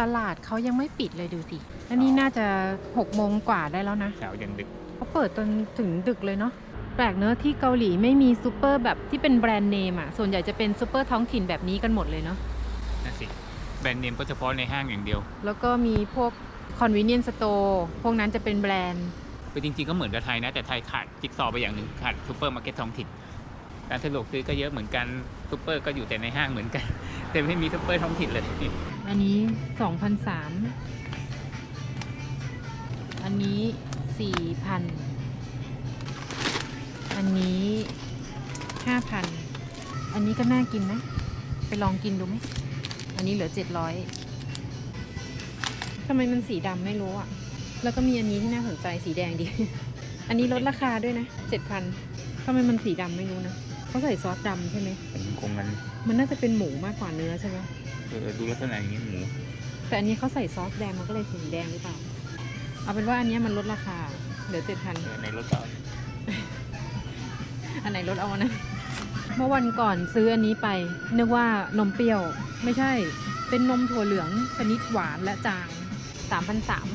ตลาดเขายังไม่ปิดเลยดูสิอันนี้น่าจะหกโมงกว่าได้แล้วนะเช้ายังดึกเขาเปิดจนถึงดึกเลยเนาะ แปลกเนอะที่เกาหลีไม่มีซูเปอร์แบบที่เป็นแบรนด์เนมอะ ส่วนใหญ่จะเป็นซูเปอร์ท้องถิ่นแบบนี้กันหมดเลยเนาะนั่นสิ แบรนด์เนมก็เฉพาะในห้างอย่างเดียว แล้วก็มีพวก convenience store พวกนั้นจะเป็นแบรนด์คือจริงๆก็เหมือนกับไทยนะ แต่ไทยขาดจิ๊กซอว์ไปอย่างหนึ่งขาดซูเปอร์มาร์เก็ตท้องถิ่นการสะดวกซื้อก็เยอะเหมือนกันซูเปอร์ก็อยู่แต่ในห้างเหมือนกัน แต่ไม่มีซูเปอร์ท้องถิ่นเลย อันนี้สองพันสามอันนี้สี่พันอันนี้ห้าพันอันนี้ก็น่ากินนะ ไปลองกินดูไหม อันนี้เหลือเจ็ดร้อยทำไมมันสีดำไม่รู้อะ แล้วก็มีอันนี้ที่น่าสนใจสีแดงดี อันนี้ลดราคาด้วยนะเจ็ดพันทำไมมันสีดำไม่รู้นะเขาใส่ซอสดำใช่ไหมมันคงมัน มันน่าจะเป็นหมูมากกว่าเนื้อใช่ไหมเออดูลักษณะอย่างนี้หมูแต่อันนี้เขาใส่ซอสแดงมันก็เลยสีแดงหรือเปล่า เอาเป็นว่าอันเนี้ยมันลดราคาเหลือเจ็ดพันเออในรถก็อันไหนลดเอาอันนั้นเมื่อวันก่อนซื้ออันนี้ไป นึกว่านมเปรี้ยว ไม่ใช่ เป็นนมถั่วเหลืองชนิดหวานและจางสามพันสาม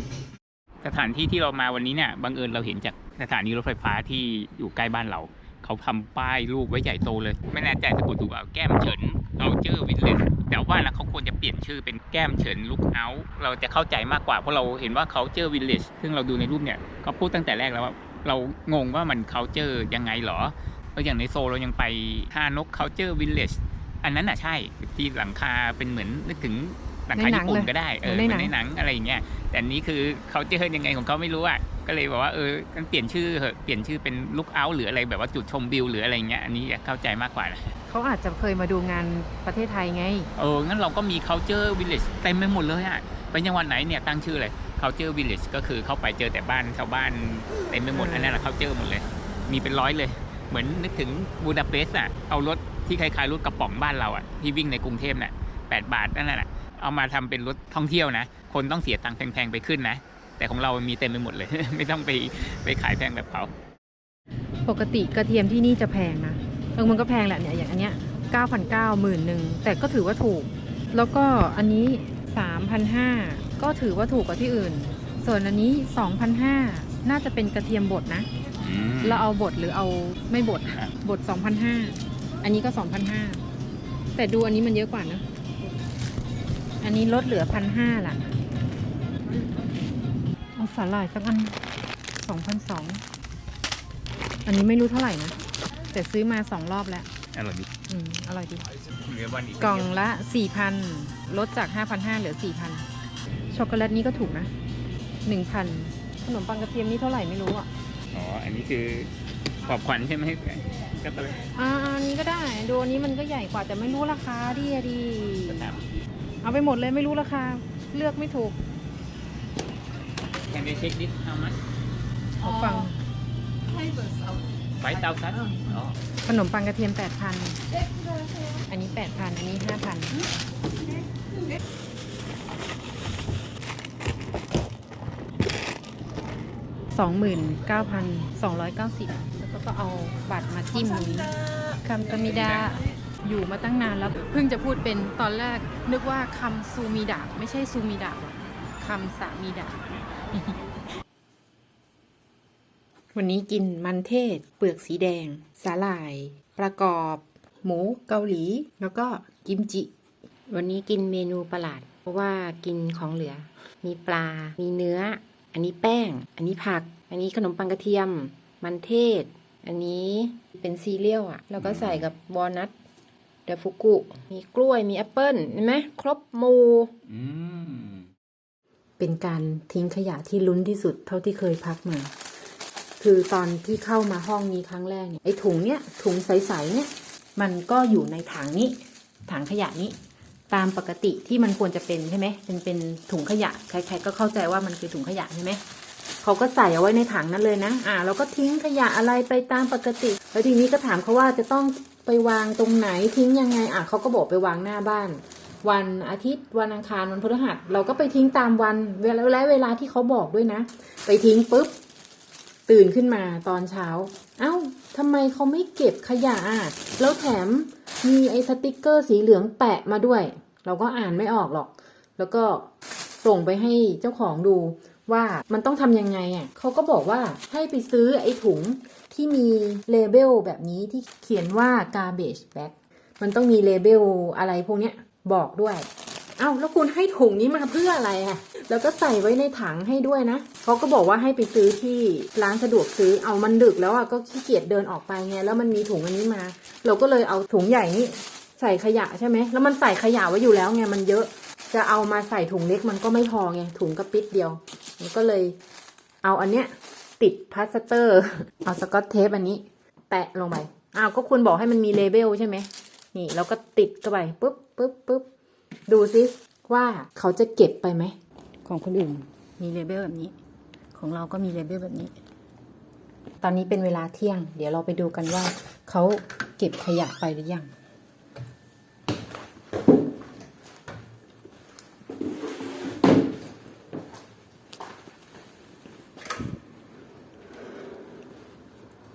สถานที่ที่เรามาวันนี้เนี่ยบังเอิญเราเห็นจากสถานีรถไฟฟ้าที่อยู่ใกล้บ้านเรา เขาทำป้ายรูปไว้ใหญ่โตเลย ไม่แน่ใจสะกดถูกเปล่าแก้มเฉิน เราเจอวินเลสแต่ว่าเขาควรจะเปลี่ยนชื่อเป็นแก้มเฉินลุกเอาเราจะเข้าใจมากกว่าเพราะเราเห็นว่าเขาเจอวินเลสซึ่งเราดูในรูปเนี่ยก็พูดตั้งแต่แรกแล้วว่าเรางงว่ามันเขาเจอยังไงเหรอแล้วอย่างในโซลเรายังไปฮานกเขาเจอวินเลสอันนั้นอะใช่ที่หลังคาเป็นเหมือนนึกถึง หลังคาญี่ปุ่นก็ได้เออเหมือนในหนังอะไรอย่างเงี้ยแต่อันนี้คือเขาเจอยังไงของเขาไม่รู้อะก็เลยบอกว่าเออกันเปลี่ยนชื่อเหอะเปลี่ยนชื่อเป็นลุกเอาหรืออะไรแบบว่าจุดชมวิวหรืออะไรเงี้ยอันนี้เข้าใจมากกว่านะเขาอาจจะเคยมาดูงานประเทศไทยไงเอองั้นเราก็มี culture village เต็มไปหมดเลยอะไปจังหวัดไหนเนี่ยตั้งชื่อเลย culture village ก็คือเข้าไปเจอแต่บ้านชาวบ้านเต็มไปหมดอืมอันนั้นแหละ culture หมดเลย มีเป็นร้อยเลย เหมือนนึกถึงบูดาเปสต์อะเอารถที่คล้ายๆรถกระป๋องบ้านเราอะที่วิ่งในกรุงเทพน่ะแปดบาทนั่นแหละ เอามาทำเป็นรถท่องเที่ยวนะ คนต้องเสียตังค์แพงๆไปขึ้นนะ แต่ของเรามีเต็มไปหมดเลย ไม่ต้องไปไปขายแพงแบบเขาปกติกระเทียมที่นี่จะแพงนะเออมันก็แพงแหละเนี่ยอย่างอันเนี้ยเก้าพันเก้าหมื่นหนึ่งแต่ก็ถือว่าถูก แล้วก็อันนี้สามพันห้าก็ถือว่าถูกกว่าที่อื่น ส่วนอันนี้สองพันห้าน่าจะเป็นกระเทียมบดนะเราเอาบดหรือเอาไม่บดครับบดสองพันห้าอันนี้ก็สองพันห้าแต่ดูอันนี้มันเยอะกว่านะ อันนี้ลดเหลือพันห้าล่ะ เอาสาหร่ายสักอันสองพันสอง อันนี้ไม่รู้เท่าไหร่นะ แต่ซื้อมาสองรอบแล้ว อร่อยดีอืม อร่อยดี เหลือวันอีกกล่องละ4,000ลดจาก5,500เหลือ4,000ช็อกโกแลตนี่ก็ถูกนะ1,000ขนมปังกระเทียมนี่เท่าไหร่ไม่รู้อะ อ๋อ อันนี้คือขอบขวัญใช่ไหมก็ต้องอ่าอันนี้ก็ได้ ดูอันนี้มันก็ใหญ่กว่าแต่ไม่รู้ราคาดิอะดี ถาม เอาไปหมดเลยไม่รู้ราคา เลือกไม่ถูกแคนดี้เช็คดิส how much ขอฟังไฟเตาซัดอ๋อขนมปังกระเทียม 8,000 อันนี้ 8,000 อันนี้ 5,000 29,290แล้วก็ก็เอาบัตรมาจิ้มตรงนี้คำสมิดา อยู่มาตั้งนานแล้วเพิ่งจะพูดเป็นตอนแรก นึกว่าคำซูมิดะไม่ใช่ซูมิดะคำสามิดะวันนี้กินมันเทศ เปลือกสีแดง สาหร่าย ประกอบ หมูเกาหลี แล้วก็กิมจิ วันนี้กินเมนูประหลาด เพราะว่ากินของเหลือ มีปลา มีเนื้อ อันนี้แป้ง อันนี้ผัก อันนี้ขนมปังกระเทียม มันเทศ อันนี้เป็นซีเรียลอะแล้วก็ใส่กับวอลนัท เดฟุกุ มีกล้วยมีแอปเปิ้ลเห็นไหมครบหมูอืมเป็นการทิ้งขยะที่ลุ้นที่สุดเท่าที่เคยพักมา คือตอนที่เข้ามาห้องนี้ครั้งแรกเนี่ยไอ้ถุงเนี้ยถุงใสๆเนี่ย มันก็อยู่ในถังนี้ถังขยะนี้ ตามปกติที่มันควรจะเป็นใช่ไหมเป็นเป็นถุงขยะใครๆก็เข้าใจว่ามันคือถุงขยะใช่ไหม เขาก็ใส่เอาไว้ในถังนั้นเลยนะ อ่า เราก็ทิ้งขยะอะไรไปตามปกติ แล้วทีนี้ก็ถามเขาว่าจะต้องไปวางตรงไหนทิ้งยังไง อะเขาก็บอกไปวางหน้าบ้าน วันอาทิตย์วันอังคารวันพฤหัส เราก็ไปทิ้งตามวันเวลาและเวลาที่เขาบอกด้วยนะ ไปทิ้งปุ๊บตื่นขึ้นมาตอนเช้า เอ้าทำไมเขาไม่เก็บขยะอะแล้วแถมมีไอ้สติกเกอร์สีเหลืองแปะมาด้วย เราก็อ่านไม่ออกหรอก แล้วก็ส่งไปให้เจ้าของดู ว่ามันต้องทำยังไงอะเขาก็บอกว่าให้ไปซื้อไอ้ถุงที่มีเลเบลแบบนี้ที่เขียนว่า garbage bag มันต้องมีเลเบลอะไรพวกเนี้ยบอกด้วย เอ้าแล้วคุณให้ถุงนี้มาเพื่ออะไรอะแล้วก็ใส่ไว้ในถังให้ด้วยนะเขาก็บอกว่าให้ไปซื้อที่ร้านสะดวกซื้อ เอามันดึกแล้วอะก็ขี้เกียจเดินออกไปไง แล้วมันมีถุงอันนี้มา เราก็เลยเอาถุงใหญ่นี่ใส่ขยะใช่ไหม แล้วมันใส่ขยะไว้อยู่แล้วไง มันเยอะ จะเอามาใส่ถุงเล็กมันก็ไม่พอไงถุงกระปิดเดียว มันก็เลยเอาอันเนี้ยติดพลาสเตอร์ เอาสกอตเทปอันนี้แตะลงไปอ้าวก็คุณบอกให้มันมีเลเบลใช่ไหมนี่เราก็ติดเข้าไปปุ๊บปุ๊บปุ๊บดูซิว่าเขาจะเก็บไปไหมของคนอื่นมีเลเบลแบบนี้ ของเราก็มีเลเบลแบบนี้ ตอนนี้เป็นเวลาเที่ยง เดี๋ยวเราไปดูกันว่าเขาเก็บขยะไปหรือยัง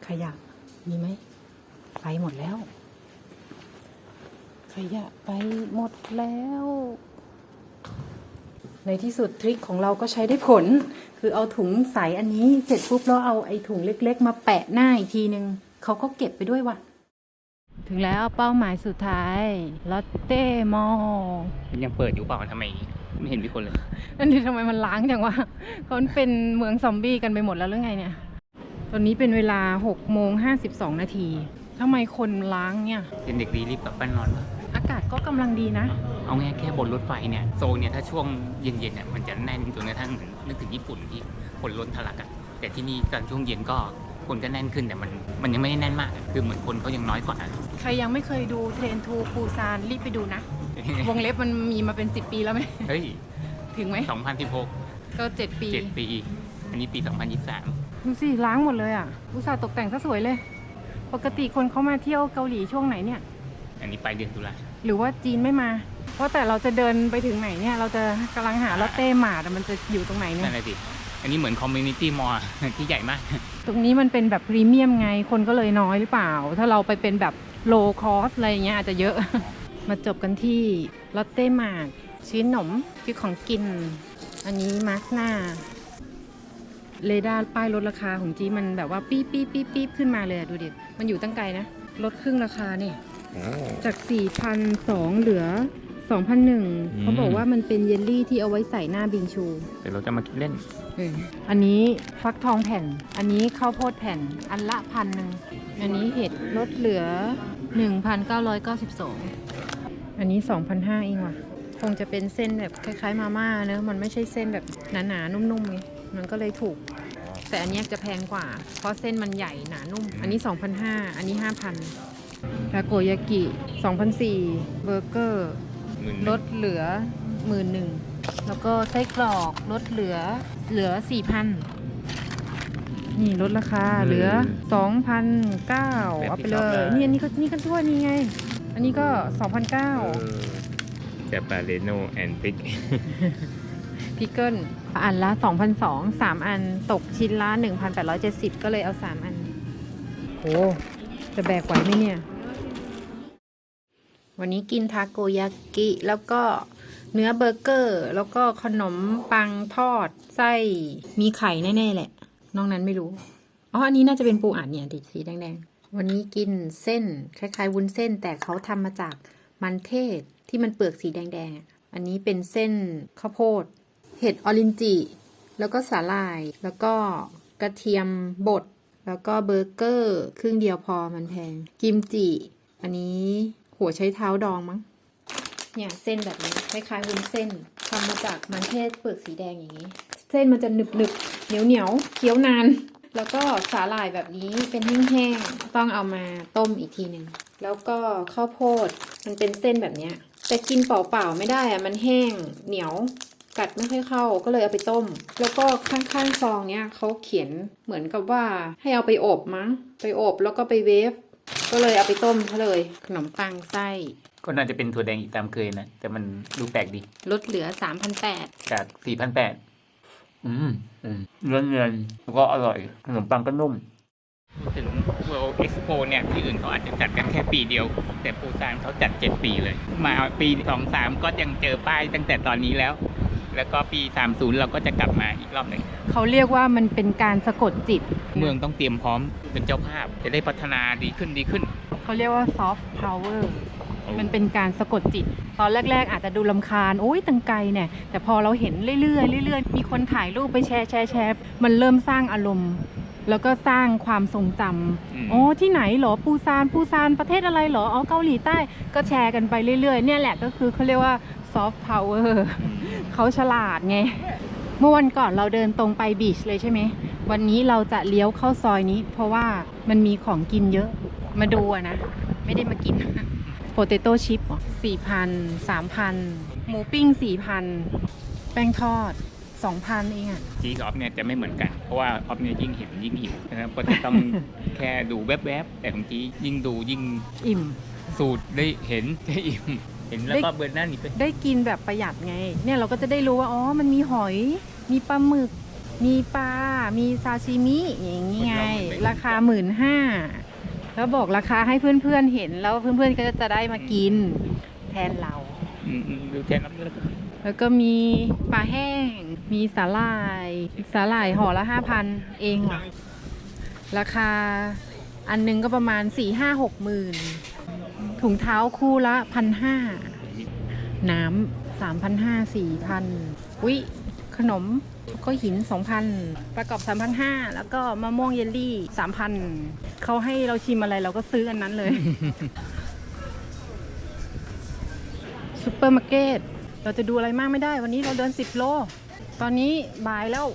ขยะ มีไหม ไปหมดแล้ว ขยะไปหมดแล้ว ในที่สุดทริคของเราก็ใช้ได้ผล คือเอาถุงใสอันนี้เสร็จปุ๊บแล้วเอาไอ้ถุงเล็ก ๆ มาแปะหน้าอีกทีนึงเขาก็เก็บไปด้วยว่ะ ถึงแล้วเป้าหมายสุดท้ายลอตเต้มอลยังเปิดอยู่เปล่าทำไมไม่เห็นมีคนเลยอันนี้ทำไมมันล้างจังวะเขาเป็นเมืองซอมบี้กันไปหมดแล้วหรือไงเนี่ย ตอนนี้เป็นเวลา6โมง52นาทีทำไมคนล้างเนี่ยเป็นเด็กดีรีบกลับบ้านนอนปะ อากาศก็กำลังดีนะ เอาง่ายแค่บนรถไฟเนี่ยโซนเนี่ยถ้าช่วงเย็นๆเนี่ยมันจะแน่นจนกระทั่งเหมือนนึกถึงญี่ปุ่นที่คนล้นทะลักอะแต่ที่นี่ตอนช่วงเย็นก็คนก็แน่นขึ้นแต่มันมันยังไม่ได้แน่นมากอะคือเหมือนคนเขายังน้อยกว่า ใครยังไม่เคยดูเทรนทูปูซานรีบไปดูนะ วงเล็บมันมีมาเป็น 10 ปีแล้วไหม เฮ้ย ถึงไหม 2016 ก็7ปี 7 ปี อันนี้ปี 2023 ดูสิล้างหมดเลยอะอุตส่าห์ตกแต่งซะสวยเลย ปกติคนเขามาเที่ยวเกาหลีช่วงไหนเนี่ย อันนี้ไปลายเดือนตุลาหรือว่าจีนไม่มา เพราะแต่เราจะเดินไปถึงไหนเนี่ย เราจะกำลังหาลอตเต้หมาดอะมันจะอยู่ตรงไหนเนี่นั่ยนแหละสิอันนี้เหมือนคอมมูนิตี้มอลที่ใหญ่มาก ตรงนี้มันเป็นแบบพรีเมียมไง คนก็เลยน้อยหรือเปล่า ถ้าเราไปเป็นแบบโลคอสอะไรอย่างเงี้ยอาจจะเยอะ มาจบกันที่ลอตเต้หมากชิ้นขนมคือของกิน อันนี้มาร์กหน้า เรดาร์ป้ายลดราคาของจีมันแบบว่าปี๊บปี๊บปี๊บปี๊บขึ้นมาเลยอะดูดิ มันอยู่ตั้งไกลนะ ลดครึ่งราคาเนี่ย จาก4,200เหลือ 2,001เขาบอกว่ามันเป็นเยลลี่ที่เอาไว้ใส่หน้าบิงชู เดี๋ยวเราจะมากินเล่น อันนี้ฟักทองแผ่น อันนี้ข้าวโพดแผ่น อันละพันหนึ่ง อันนี้เห็ดลดเหลือ 1,992 อันนี้ 2,500เองว่ะ คงจะเป็นเส้นแบบคล้ายๆ มาม่าเนอะมันไม่ใช่เส้นแบบหนาๆ นุ่มๆไง มันก็เลยถูกแต่อันเนี้ยจะแพงกว่า เพราะเส้นมันใหญ่หนานุ่ม อันนี้ 2,500 อันนี้ 5,000 ทาโกยากิ2,400เบอร์เกอร์หมื่นลดเหลือหมื่นหนึ่งแล้วก็ไส้กรอกลดเหลือเหลือสี่พันนี่ลดราคาเหลือสองพันเก้าเอาไปเลยนี่อันนี้ก็นี่ก็ด้วยนี่ไง อันนี้ก็สองพันเก้าเจปาเลโนแอนติกพิกเกิลอันละสองพันสองสามอันตกชิ้นละหนึ่งพันแปดร้อยเจ็ดสิบก็เลยเอาสามอันโหจะแบกไหวไหมเนี่ย วันนี้กินทาโกยากิแล้วก็เนื้อเบอร์เกอร์ แล้วก็ขนมปังทอดไส้มีไข่แน่ๆแหละนอกนั้นไม่รู้อ๋ออันนี้น่าจะเป็นปูอัดเนี่ยดิสีแดงๆ วันนี้กินเส้นคล้ายๆวุ้นเส้น แต่เขาทำมาจากมันเทศที่มันเปลือกสีแดงๆอะอันนี้เป็นเส้นข้าวโพด เห็ดออรินจิแล้วก็สาหร่าย แล้วก็กระเทียมบดแล้วก็เบอร์เกอร์ ครึ่งเดียวพอมันแพง กิมจิ อันนี้ หัวใช้เท้าดองมั้ง เนี่ยเส้นแบบนี้คล้ายๆวุ้นเส้นทำมาจากมันเทศเปลือกสีแดงอย่างนี้ เส้นมันจะหนึบหนึบๆเหนียวเหนียวๆเคี้ยวนาน แล้วก็สาหร่ายแบบนี้เป็นแห้งๆ ต้องเอามาต้มอีกทีหนึ่ง แล้วก็ข้าวโพดมันเป็นเส้นแบบเนี้ยแต่กินเปล่าๆไม่ได้อะมันแห้งเหนียวกัดไม่ค่อยเข้าก็เลยเอาไปต้ม แล้วก็ข้างๆซองเนี้ยเขาเขียนเหมือนกับว่าให้เอาไปอบมั้ง ไปอบแล้วก็ไปเวฟ ก็เลยเอาไปต้มเขาเลย ขนมปังไส้ก็น่าจะเป็นถั่วแดงอีกตามเคยนะ แต่มันดูแปลกดี ลดเหลือ3,800จาก4,800อืมอืมเนื้อเงินแล้วก็อร่อย ขนมปังก็นุ่มถึง World Expo เนี่ยที่อื่นเขาอาจจะจัดกันแค่ปีเดียว แต่ปูซานเขาจัด 7 ปีเลย มาปี 2 3 ก็ยังเจอป้ายตั้งแต่ตอนนี้แล้ว แล้วก็ปี 30 เราก็จะกลับมาอีกรอบหนึ่งเขาเรียกว่ามันเป็นการสะกดจิต เมืองต้องเตรียมพร้อมเป็นเจ้าภาพจะได้พัฒนาดีขึ้นดีขึ้น เขาเรียกว่า soft power มันเป็นการสะกดจิต ตอนแรก ๆ อาจจะดูลำคาญโอ้ยตังไกลเนี่ย แต่พอเราเห็นเรื่อยๆเรื่อยๆมีคนถ่ายรูปไปแชร์แชร์แชร์มันเริ่มสร้างอารมณ์ แล้วก็สร้างความทรงจอืมำโอ้ที่ไหนเหรอปูซานปูซานประเทศอะไรเหรออ๋อเกาหลีใต้ก็แชร์กันไปเรื่อยๆเนี่ยแหละก็คือเขาเรียกว่า soft power เขาฉลาดไง เมื่อวันก่อนเราเดินตรงไปบีชเลยใช่ไหม วันนี้เราจะเลี้ยวเข้าซอยนี้ เพราะว่ามันมีของกินเยอะ มาดูอะนะ ไม่ได้มากินโปเตโต้ชิพสี่พันสามพันหมูปิ้งสี่พันแป้งทอดสองพันเองอะจีกับออฟเนี่ยจะไม่เหมือนกัน เพราะว่าออฟเนี่ยยิ่งเห็นยิ่งหิวนะครับก็จะต้องแค่ดูแวบๆแต่ของจียิ่งดูยิ่งอิ่ม สูตรได้เห็นได้อิ่ม เห็นแล้วก็เบิร์นหน้านี่ไปได้กินแบบประหยัดไง เนี่ยเราก็จะได้รู้ว่า อ๋อ มันมีหอย มีปลาหมึก มีปลา มีซาชิมิ อย่างนี้ไง ราคาหมื่นห้า แล้วบอกราคาให้เพื่อนๆเห็น แล้วเพื่อนๆก็จะได้มากิน แทนเรา อืมๆดูแทนน้ำแล้วก็แล้วก็มีปลาแห้ง มีสาหร่าย สาหร่ายห่อละห้าพันเองว่ะราคาอันหนึงก็ประมาณสี่ห้าหกหมื่น ถุงเท้าคู่ละพันห้าน้ำสามพันห้าสี่พันอุ๊ยขนมก็หินสองพันประกอบสามพันห้าแล้วก็มะม่วงเยลลี่สามพันเขาให้เราชิมอะไรเราก็ซื้ออันนั้นเลยซูเปอร์มาร์เก็ตเราจะดูอะไรมากไม่ได้ วันนี้เราเดิน 10 โล ตอนนี้บ่ายแล้ว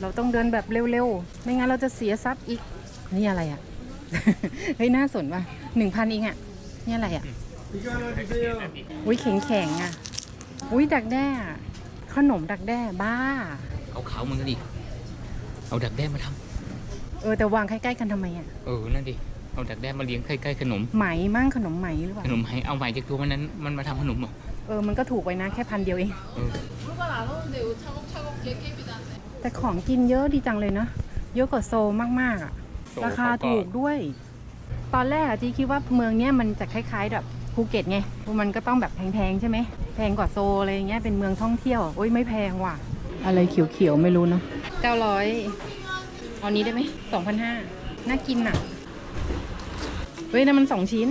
เราต้องเดินแบบเร็วๆ ไม่งั้นเราจะเสียทรัพย์อีก นี่อะไรอะ่ะ เฮ้ย น่าสนว่ะหนึ่งพันเองอะ่ะ นี่อะไรอะ่ะ อุ้ยแข็งแข็งๆอะ อุ้ยดักแด้อะขนมดักแด้บ้า เอาขาวมึงก็ดิ เอาดักแด้มาทเออแต่วางใกล้ๆกันทำไมอะำเออ นั่นดิ เอาดักแด้มาเลี้ยงใกล้ๆขนม ไหมมั่งขนมไหมหรือเปล่า ขนมให้เอาใหม่จากตัวมันนั้นมันมาทำขนมเหรอ เออ มันก็ถูกไปนะแค่พันเดียวเอง เออแต่ของกินเยอะดีจังเลยนะ เยอะกว่าโซลมากๆอะโซราคาถูกด้วย ตอนแรกอะจีคิดว่าเมืองเนี้ยมันจะคล้ายๆแบบภูเก็ตไงมันก็ต้องแบบแพงๆใช่ไหมแพงกว่าโซลอะไรอย่างเงี้ยเป็นเมืองท่องเที่ยวโอ้ยไม่แพงว่ะ อะไรเขียวๆไม่รู้เนาะเก้าร้อยเอานี้ได้ไหมสองพันห้าน่ากินอะเฮ้ยนั่นมันสองชิ้น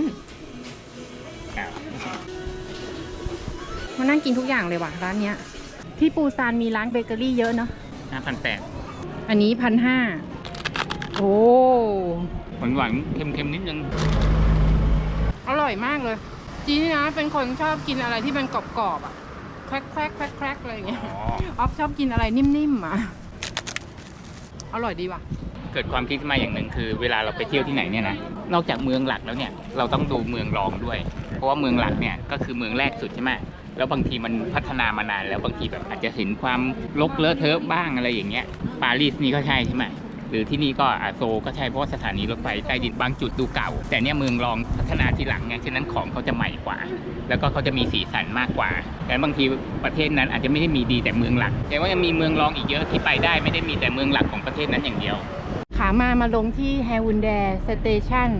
อ้าวมันน่ากินทุกอย่างเลยว่ะร้านเนี้ยที่ปูซานมีร้านเบเกอรี่เยอะเนาะห้าพันแปดอันนี้พันห้าโอ้หวานหวานๆเค็มๆนิดนึง อร่อยมากเลย จีนี่นะ เป็นคนชอบกินอะไรที่มันกรอบๆอะ แครกแครกแครกแครกอะไรอย่างเงี้ย อ๋อ ออฟชอบกินอะไรนิ่มๆอะ อร่อยดีว่ะ เกิดความคิดขึ้นมาอย่างหนึ่งคือเวลาเราไปเที่ยวที่ไหนเนี่ยนะนอกจากเมืองหลักแล้วเนี่ยเราต้องดูเมืองรองด้วย เพราะว่าเมืองหลักเนี่ยก็คือเมืองแรกสุดใช่ไหมแล้วบางทีมันพัฒนามานานแล้วบางทีแบบอาจจะเห็นความลกเลอะเทอะบ้างอะไรอย่างเงี้ยปารีสนี่ก็ใช่ใช่ไหม หรือที่นี่ก็อาโซก็ใช่เพราะว่าสถานีรถไฟใต้ดินบางจุดดูเก่า แต่เนี่ยเมืองรองพัฒนาทีหลังไงฉะนั้นของเขาจะใหม่กว่า แล้วก็เขาจะมีสีสันมากกว่าแต่บางทีประเทศนั้นอาจจะไม่ได้มีดีแต่เมืองหลัก แต่ว่ายังมีเมืองรองอีกเยอะที่ไปได้ไม่ได้มีแต่เมืองหลักของประเทศนั้นอย่างเดียว ขามามาลงที่แฮวุนแดสเตชัน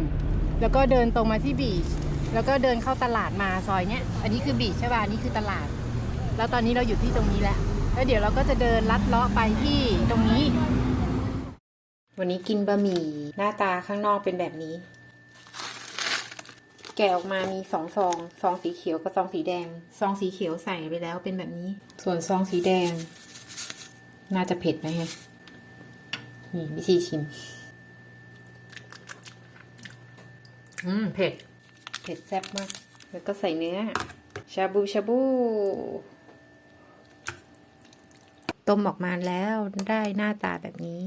แล้วก็เดินตรงมาที่บีชแล้วก็เดินเข้าตลาดมาซอยเนี้ย อันนี้คือบีชใช่ป่ะอันนี้คือตลาด แล้วตอนนี้เราอยู่ที่ตรงนี้แล้วแล้วเดี๋ยวเราก็จะเดินลัดเลาะไปที่ตรงนี้ วันนี้กินบะหมี่หน้าตาข้างนอกเป็นแบบนี้ แกะออกมามีสองซองซองสีเขียวกับซองสีแดง ซองสีเขียวใส่ไปแล้วเป็นแบบนี้ ส่วนซองสีแดง น่าจะเผ็ดไหมฮะนี่วิธีชิม อืม เผ็ด เผ็ดแซ่บมาก แล้วก็ใส่เนื้อ ชาบูชาบู ต้มออกมาแล้วได้หน้าตาแบบนี้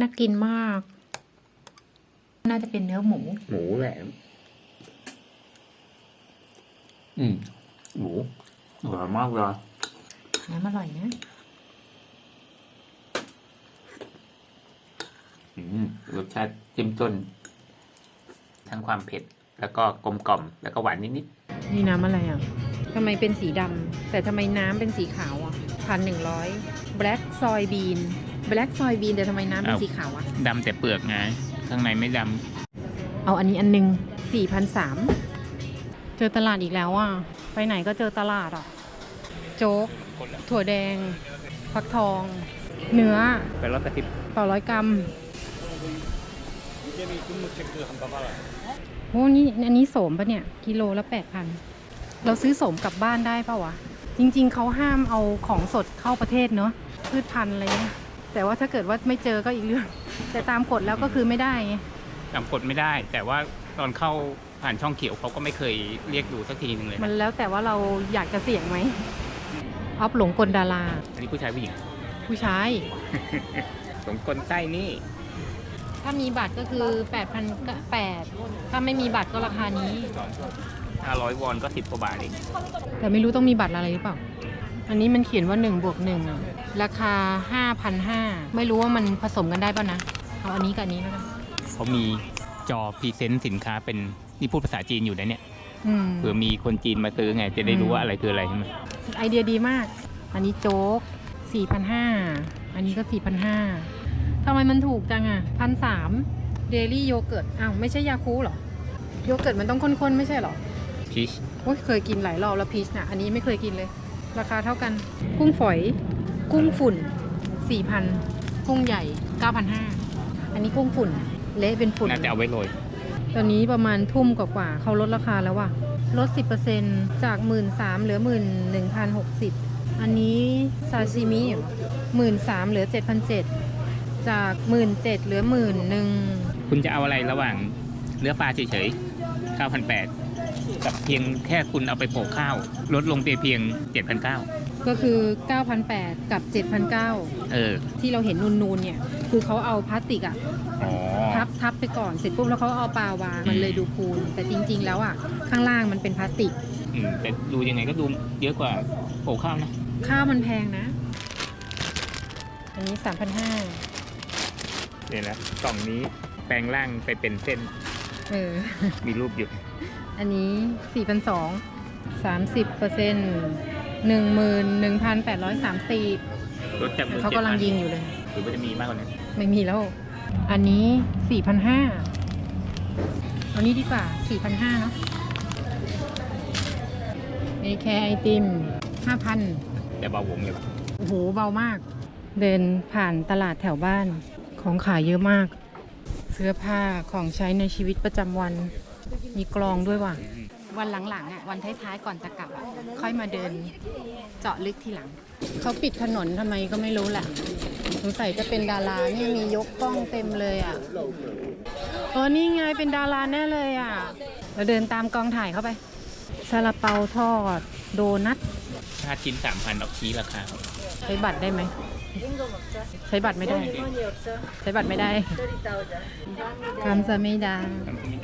น่ากินมาก น่าจะเป็นเนื้อหมู หมูแหลมอืม หมูอร่อยมากเลยน้ำอร่อยนะ อืม รสชาติจิ้มจนทั้งความเผ็ด แล้วก็กลมกล่อม แล้วก็หวานนิดนี่น้ำอะไรอะ ทำไมเป็นสีดำ แต่ทำไมน้ำเป็นสีขาวอะพันหนึ่งร้อย black soy bean black soy bean แต่ทำไมน้ำเป็นสีขาวอะๆดำแต่เปลือกไง ข้างในไม่ดเอาอันนี้อันหนึ่งสี่พันสามเจอตลาดอีกแล้วอะ ไปไหนก็เจอตลาดอะ โจ๊กคนละถั่วแดง ฟักทอง เนื้อไปร้อยแปดสิบต่อร้อยกรัมโอ้นี่อันนี้โสมปะเนี่ย กิโลละแปดพันเราซื้อโสมกลับบ้านได้ปะวะ จริง ๆ เขาห้ามเอาของสดเข้าประเทศเนอะพืชพันธุ์อะไรเงี้ย แต่ว่าถ้าเกิดว่าไม่เจอก็อีกเรื่อง แต่ตามกฎแล้วก็คือไม่ได้ไงจำกดไม่ได้ แต่ว่าตอนเข้าผ่านช่องเขียวเขาก็ไม่เคยเรียกดูสักทีหนึ่งเลยมันนะแล้วแต่ว่าเราอยากจะเสี่ยงไหมออฟหลงกลดารา อันนี้ผู้ชายผู้หญิงผู้ชาย สมกลใต้นี่ถ้ามีบัตรก็คือ8,800ถ้าไม่มีบัตรก็ราคานี้ 500วอนก็สิบกว่าบาทเองแต่ไม่รู้ต้องมีบัตรอะไรหรือเปล่า อันนี้มันเขียนว่า1บวก1อะราคา 5,500 ไม่รู้ว่ามันผสมกันได้ป่ะนะ เอาอันนี้กับอันนี้แล้วกันเขามีจอพรีเซนต์สินค้าเป็นนี่พูดภาษาจีนอยู่นะเนี่ยอืม เผื่อมีคนจีนมาซื้อไงจะได้รู้ว่าอะไรคืออะไรใช่ไหมไอเดียดีมาก อันนี้โจ๊ก4,500 อันนี้ก็ 4,500ทำไมมันถูกจังอะพันสามเดลี่โยเกิร์ต อ้าว ไม่ใช่ยาคูลเหรอ โยเกิร์ตมันต้องข้นๆ ไม่ใช่เหรอ พีชโอ้ยเคยกินหลายรอบแล้วพีชนะ อันนี้ไม่เคยกินเลย ราคาเท่ากัน กุ้งฝอย กุ้งฝุ่น 4,000 กุ้งใหญ่ 9,500 อันนี้กุ้งฝุ่น เละเป็นฝุ่น น่าจะเอาไว้โรยตอนนี้ประมาณทุ่มกว่าๆเขาลดราคาแล้วว่ะ ลด 10%จาก 1 3ื่นเหลือ 1 1 0 6 0 อันนี้ซาชิมิหมื่นสามเหลือ 7,700 จาก 1 7ื่นเหลือหมื่นหนึ่งคุณจะเอาอะไรระหว่างเนื้อปลาเฉยๆ9,800 กับเพียงแค่คุณเอาไปโปะข้าว ลดลงไปเพียง 7,900 ก็คือ 9,800 กับ 7,900 เออ ที่เราเห็นนูนๆเนี่ย คือเขาเอาพลาสติกอะอ๋อ ทับทับไปก่อนเสร็จปุ๊บแล้วเขาเอาปลาวางมันเลยดูพูน แต่จริง ๆ แล้วอะข้างล่างมันเป็นพลาสติกอืมแต่ดูยังไงก็ดูเยอะกว่าโปะข้าวนะ ข้าวมันแพงนะ อันนี้ 3,500เนี่ยนะกล่องนี้แปลงร่างไปเป็นเส้นเออ มีรูปอยู่ อันนี้สี่พันสองสามสิบเปอร์เซ็นต์หนึ่งหมื่นหนึ่งพันแปดร้อยสามสิบรถจับมือเขากำลังยิงอยู่เลย หรือว่าจะมีมากกว่านั้นไม่มีแล้ว อันนี้สี่พันห้าเอานี้ดีกว่าสี่พันห้าเนาะเอแคไอติมห้าพันแต่เบาวงเลยโอ้โห เบามาก เดินผ่านตลาดแถวบ้านของขายเยอะมาก เสื้อผ้าของใช้ในชีวิตประจำวัน มีกลองด้วยว่ะ วันหลังๆอะวันท้ายๆก่อนจะกลับอะค่อยมาเดินเจาะลึกทีหลัง เขาปิดถนนทำไมก็ไม่รู้แหละสงสัยจะเป็นดาราเนี่ยมียกกล้องเต็มเลยอะเออนี่ไงเป็นดาราแน่เลยอะเราเดินตามกองถ่ายเข้าไปซาลาเปาทอดโดนัทถ้าชิ้นสามพันออกชี้ราคาใช้บัตรได้ไหม ใช้บัตรไม่ได้ ใช้บัตรไม่ได้คำจะไม่ได้ ทำไม่